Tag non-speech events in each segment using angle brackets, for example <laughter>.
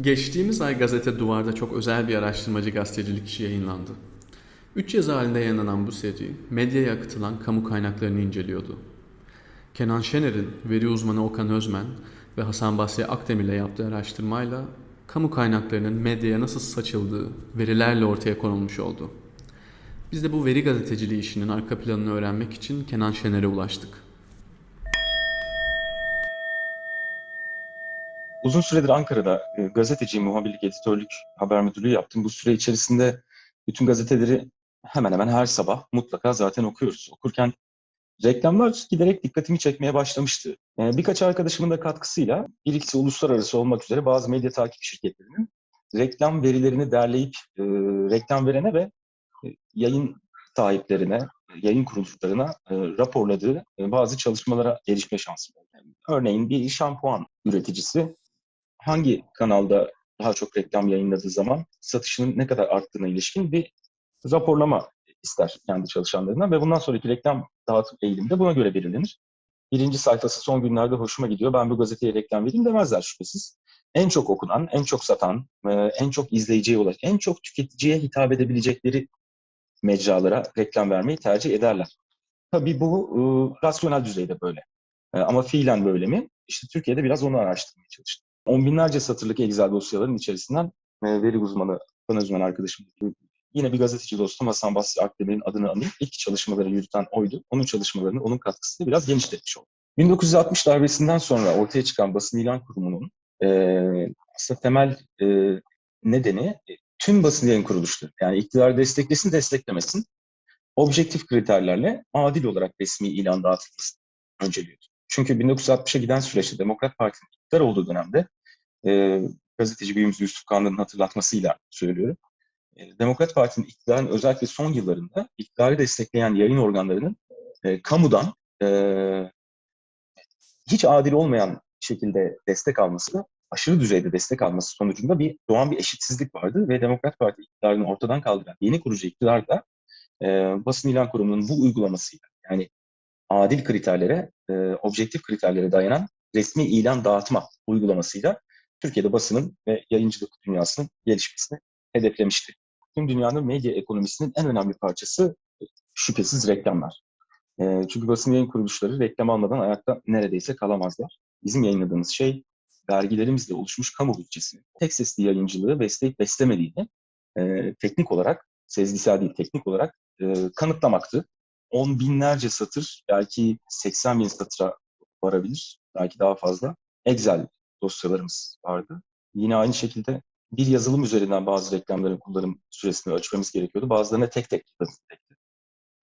Geçtiğimiz ay gazete Duvar'da çok özel bir araştırmacı gazetecilik işi yayınlandı. Üç yazı halinde yayınlanan bu seri, medyaya akıtılan kamu kaynaklarını inceliyordu. Kenan Şener'in veri uzmanı Okan Özmen ve Hasan Basri Akdemir'le yaptığı araştırmayla kamu kaynaklarının medyaya nasıl saçıldığı verilerle ortaya konulmuş oldu. Biz de bu veri gazeteciliği işinin arka planını öğrenmek için Kenan Şener'e ulaştık. Uzun süredir Ankara'da e, gazeteci, muhabirlik, editörlük, haber müdürlüğü yaptım. Bu süre içerisinde bütün gazeteleri hemen hemen her sabah mutlaka zaten okuyoruz. Okurken reklamlar giderek dikkatimi çekmeye başlamıştı. E, birkaç arkadaşımın da katkısıyla bir ikisi uluslararası olmak üzere bazı medya takip şirketlerinin reklam verilerini derleyip e, reklam verene ve e, yayın sahiplerine, yayın kuruluşlarına e, raporladığı e, bazı çalışmalara erişme şansım oldu. Örneğin bir şampuan üreticisi hangi kanalda daha çok reklam yayınladığı zaman satışının ne kadar arttığına ilişkin bir raporlama ister kendi çalışanlarından ve bundan sonraki reklam dağıtım eğilimi de buna göre belirlenir. Birinci sayfası son günlerde hoşuma gidiyor. Ben bu gazeteye reklam vereyim demezler şüphesiz. En çok okunan, en çok satan, e, en çok izleyiciye ulaş, en çok tüketiciye hitap edebilecekleri mecralara reklam vermeyi tercih ederler. Tabii bu e, rasyonel düzeyde böyle. E, ama fiilen böyle mi? İşte Türkiye'de biraz onu araştırmaya çalıştım. On binlerce satırlık Excel dosyaların içerisinden e, veri uzmanı, bana uzman arkadaşım, yine bir gazeteci dostum Hasan Basri Akdemir'in adını anayım. İlk çalışmaları yürüten oydu. Onun çalışmalarını, onun katkısını biraz genişletmiş oldu. 1960 darbesinden sonra ortaya çıkan basın ilan kurumunun e, aslında temel e, nedeni e, tüm basın yayın kuruluşları, yani iktidar desteklesin desteklemesin, objektif kriterlerle adil olarak resmi ilan dağıtılmasını önceliyordu. Çünkü 1960'a giden süreçte Demokrat Parti'nin iktidar olduğu dönemde e, gazeteci büyüğümüz Yusuf Kağan'ın hatırlatmasıyla söylüyorum. E, Demokrat Parti'nin iktidarın özellikle son yıllarında iktidarı destekleyen yayın organlarının e, kamudan e, hiç adil olmayan şekilde destek alması, aşırı düzeyde destek alması sonucunda bir doğan bir eşitsizlik vardı ve Demokrat Parti iktidarını ortadan kaldıran yeni kurucu iktidar da e, basın ilan kurumunun bu uygulamasıyla yani adil kriterlere, e, objektif kriterlere dayanan resmi ilan dağıtma uygulamasıyla Türkiye'de basının ve yayıncılık dünyasının gelişmesini hedeflemişti. Tüm dünyanın medya ekonomisinin en önemli parçası e, şüphesiz reklamlar. E, çünkü basın yayın kuruluşları reklam almadan ayakta neredeyse kalamazlar. Bizim yayınladığımız şey vergilerimizle oluşmuş kamu bütçesini, tek sesli yayıncılığı besleyip beslemediğini e, teknik olarak, sezgisel değil teknik olarak e, kanıtlamaktı. On binlerce satır, belki 80 bin satıra varabilir, belki daha fazla. Excel dosyalarımız vardı. Yine aynı şekilde bir yazılım üzerinden bazı reklamların kullanım süresini ölçmemiz gerekiyordu. Bazılarına tek tek gerekti.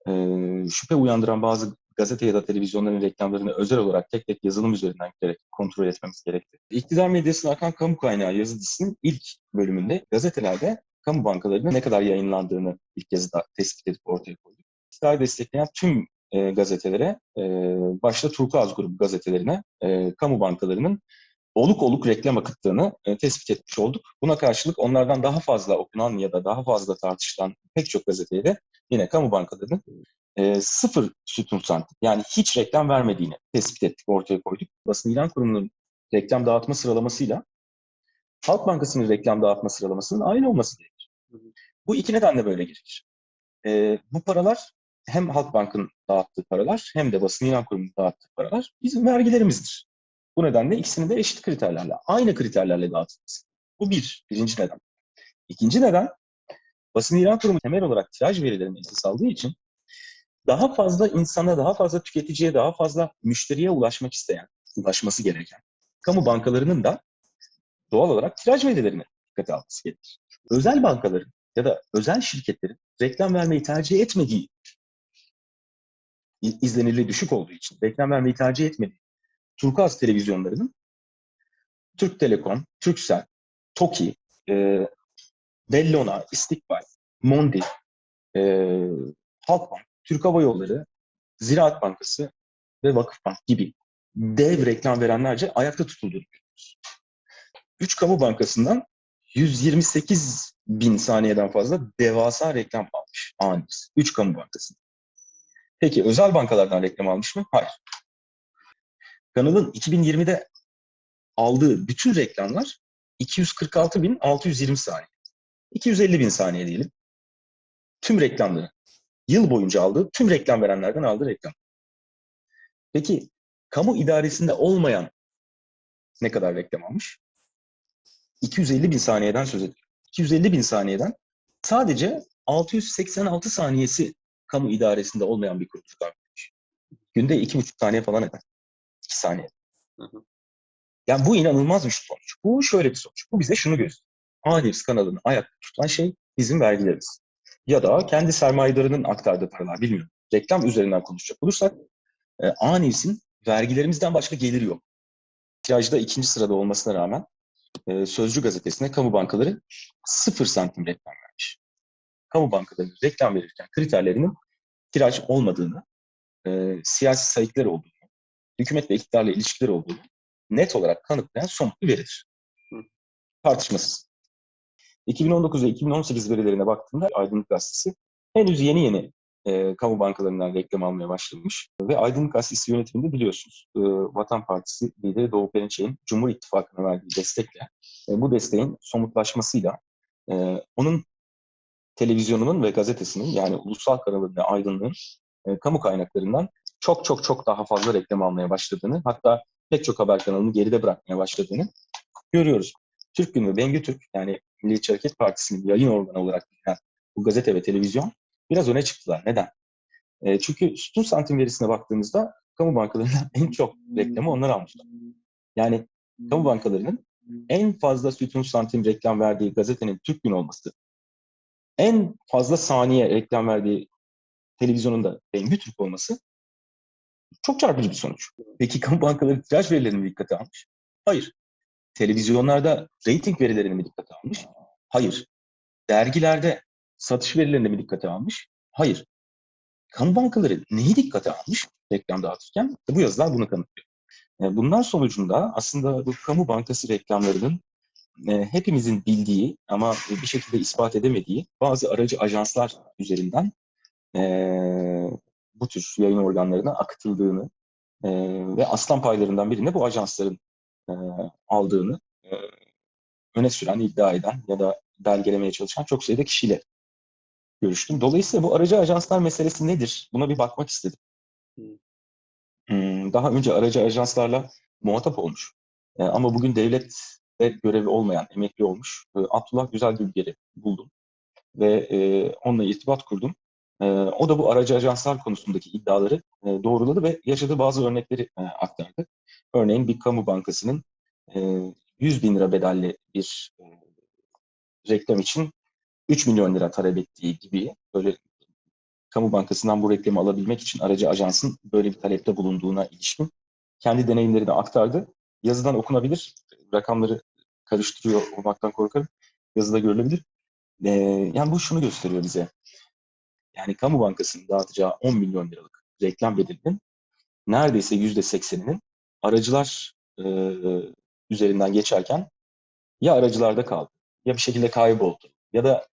Ee, şüphe uyandıran bazı gazete ya da televizyonların reklamlarını özel olarak tek tek yazılım üzerinden gerek, kontrol etmemiz gerekti. İktidar medyasına akan kamu kaynağı yazı dizisinin ilk bölümünde gazetelerde kamu bankalarının ne kadar yayınlandığını ilk yazıda tespit edip ortaya koyduk. İktidar destekleyen tüm e, gazetelere, e, başta Turkuaz grubu gazetelerine, e, kamu bankalarının oluk oluk reklam akıttığını e, tespit etmiş olduk. Buna karşılık onlardan daha fazla okunan ya da daha fazla tartışılan pek çok gazeteye de yine kamu bankalarının e, sıfır sütun santim yani hiç reklam vermediğini tespit ettik, ortaya koyduk. Basın ilan kurumunun reklam dağıtma sıralamasıyla Halk Bankası'nın reklam dağıtma sıralamasının aynı olması gerekir. Bu iki nedenle böyle gerekir. E, bu paralar hem Halkbank'ın dağıttığı paralar hem de basın ilan kurumunun dağıttığı paralar bizim vergilerimizdir. Bu nedenle ikisini de eşit kriterlerle, aynı kriterlerle dağıtılması. Bu bir, birinci neden. İkinci neden, basın ilan kurumu temel olarak tiraj verilerini esas aldığı için daha fazla insana, daha fazla tüketiciye, daha fazla müşteriye ulaşmak isteyen, ulaşması gereken kamu bankalarının da doğal olarak tiraj verilerini dikkate alması gerekir. Özel bankaların ya da özel şirketlerin reklam vermeyi tercih etmediği, izlenirliği düşük olduğu için reklam vermeyi tercih etmediği Turkuaz televizyonlarının Türk Telekom, Turkcell, TOKİ, e, Bellona, İstikbal, Mondi, e, Halkbank, Türk Hava Yolları, Ziraat Bankası ve Vakıfbank gibi dev reklam verenlerce ayakta tutulduğunu. Üç kamu bankasından 128 bin saniyeden fazla devasa reklam almış animiz. Üç kamu bankası. Peki özel bankalardan reklam almış mı? Hayır. Kanalın 2020'de aldığı bütün reklamlar 246.620 saniye. 250 bin saniye diyelim. Tüm reklamları. Yıl boyunca aldığı, tüm reklam verenlerden aldığı reklam. Peki kamu idaresinde olmayan ne kadar reklam almış? 250 bin saniyeden söz ediyor. 250 bin saniyeden sadece 686 saniyesi kamu idaresinde olmayan bir kuruluştan vermiş. Günde 2,5 saniye falan eder. 2 saniye. Hı hı. Yani bu inanılmaz bir sonuç. Bu şöyle bir sonuç. Bu bize şunu gösteriyor. A-News kanalını ayakta tutan şey bizim vergilerimiz. Ya da kendi sermayedarının aktardığı paralar bilmiyorum. Reklam üzerinden konuşacak olursak e, vergilerimizden başka geliri yok. Tirajda ikinci sırada olmasına rağmen e, Sözcü gazetesine kamu bankaları sıfır santim reklam vermiş. Kamu bankaları reklam verirken kriterlerinin tiraj olmadığını, e, siyasi sayıklar olduğunu, hükümet ve iktidarla ilişkileri olduğunu net olarak kanıtlayan somut bir veridir. Tartışmasız. 2019 ve 2018 verilerine baktığımda Aydınlık Gazetesi henüz yeni yeni e, kamu bankalarından reklam almaya başlamış. Ve Aydınlık Gazetesi yönetiminde biliyorsunuz e, Vatan Partisi lideri Doğu Perinçek'in Cumhur İttifakı'na verdiği destekle e, bu desteğin somutlaşmasıyla e, onun televizyonunun ve gazetesinin yani ulusal kanalın ve aydınlığın e, kamu kaynaklarından çok çok çok daha fazla reklam almaya başladığını hatta pek çok haber kanalını geride bırakmaya başladığını görüyoruz. Türk Günü ve Bengü Türk yani Milliyetçi Hareket Partisi'nin yayın organı olarak bilinen bu gazete ve televizyon biraz öne çıktılar. Neden? E, çünkü sütun santim verisine baktığımızda kamu bankalarından <laughs> en çok reklamı onlar almışlar. Yani kamu bankalarının en fazla sütun santim reklam verdiği gazetenin Türk Günü olması, en fazla saniye reklam verdiği televizyonun da Bengü Türk olması çok çarpıcı bir sonuç. Peki kamu bankaları tiraj verilerini mi dikkate almış? Hayır. Televizyonlarda reyting verilerini mi dikkate almış? Hayır. Dergilerde satış verilerini mi dikkate almış? Hayır. Kamu bankaları neyi dikkate almış reklam dağıtırken? Bu yazılar bunu kanıtlıyor. E, Bunlar sonucunda aslında bu kamu bankası reklamlarının e, hepimizin bildiği ama bir şekilde ispat edemediği bazı aracı ajanslar üzerinden e, bu tür yayın organlarına akıtıldığını e, ve aslan paylarından birine bu ajansların e, aldığını e, öne süren, iddia eden ya da belgelemeye çalışan çok sayıda kişiyle görüştüm. Dolayısıyla bu aracı ajanslar meselesi nedir? Buna bir bakmak istedim. Hmm, Daha önce aracı ajanslarla muhatap olmuş. Ama bugün devlette görevi olmayan, emekli olmuş e, Abdullah Güzel Gülger'i buldum. Ve e, onunla irtibat kurdum. E, o da bu aracı ajanslar konusundaki iddiaları e, doğruladı ve yaşadığı bazı örnekleri e, aktardı. Örneğin bir kamu bankasının e, 100 bin lira bedelli bir e, reklam için 3 milyon lira talep ettiği gibi böyle kamu bankasından bu reklamı alabilmek için aracı ajansın böyle bir talepte bulunduğuna ilişkin kendi deneyimlerini aktardı. Yazıdan okunabilir. Rakamları karıştırıyor olmaktan korkarım. Yazıda görülebilir. Ee, yani bu şunu gösteriyor bize. Yani kamu bankasının dağıtacağı 10 milyon liralık reklam bedelinin neredeyse yüzde sekseninin aracılar e, üzerinden geçerken ya aracılarda kaldı ya bir şekilde kayboldu ya da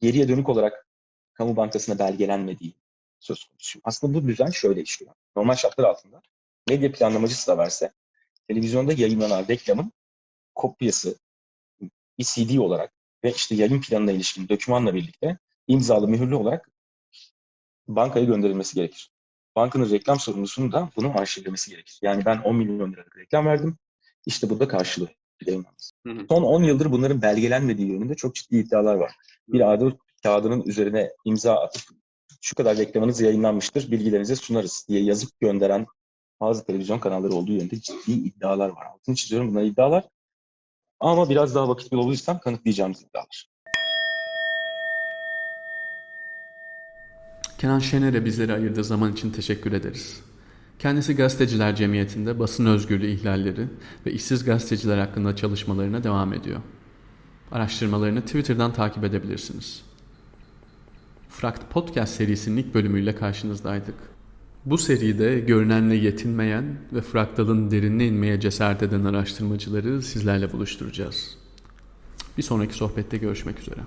geriye dönük olarak kamu bankasına belgelenmediği söz konusu. Aslında bu düzen şöyle işliyor. Normal şartlar altında medya planlamacısı da verse televizyonda yayınlanan reklamın kopyası bir CD olarak ve işte yayın planına ilişkin dokümanla birlikte imzalı mühürlü olarak bankaya gönderilmesi gerekir. Bankanın reklam sorumlusunun da bunu arşivlemesi gerekir. Yani ben 10 milyon liralık reklam verdim. İşte burada karşılığı yayınlanması. Hı hı. Son 10 yıldır bunların belgelenmediği yönünde çok ciddi iddialar var. Bir A4 kağıdının üzerine imza atıp şu kadar reklamınız yayınlanmıştır, bilgilerinize sunarız diye yazıp gönderen bazı televizyon kanalları olduğu yönünde ciddi iddialar var. Altını çiziyorum bunlar iddialar. Ama biraz daha vakit bulursam kanıtlayacağımız iddialar. Kenan Şener'e bizlere ayırdığı zaman için teşekkür ederiz. Kendisi Gazeteciler Cemiyeti'nde basın özgürlüğü ihlalleri ve işsiz gazeteciler hakkında çalışmalarına devam ediyor. Araştırmalarını Twitter'dan takip edebilirsiniz. Frakt Podcast serisinin ilk bölümüyle karşınızdaydık. Bu seride görünenle yetinmeyen ve fraktalın derinine inmeye cesaret eden araştırmacıları sizlerle buluşturacağız. Bir sonraki sohbette görüşmek üzere.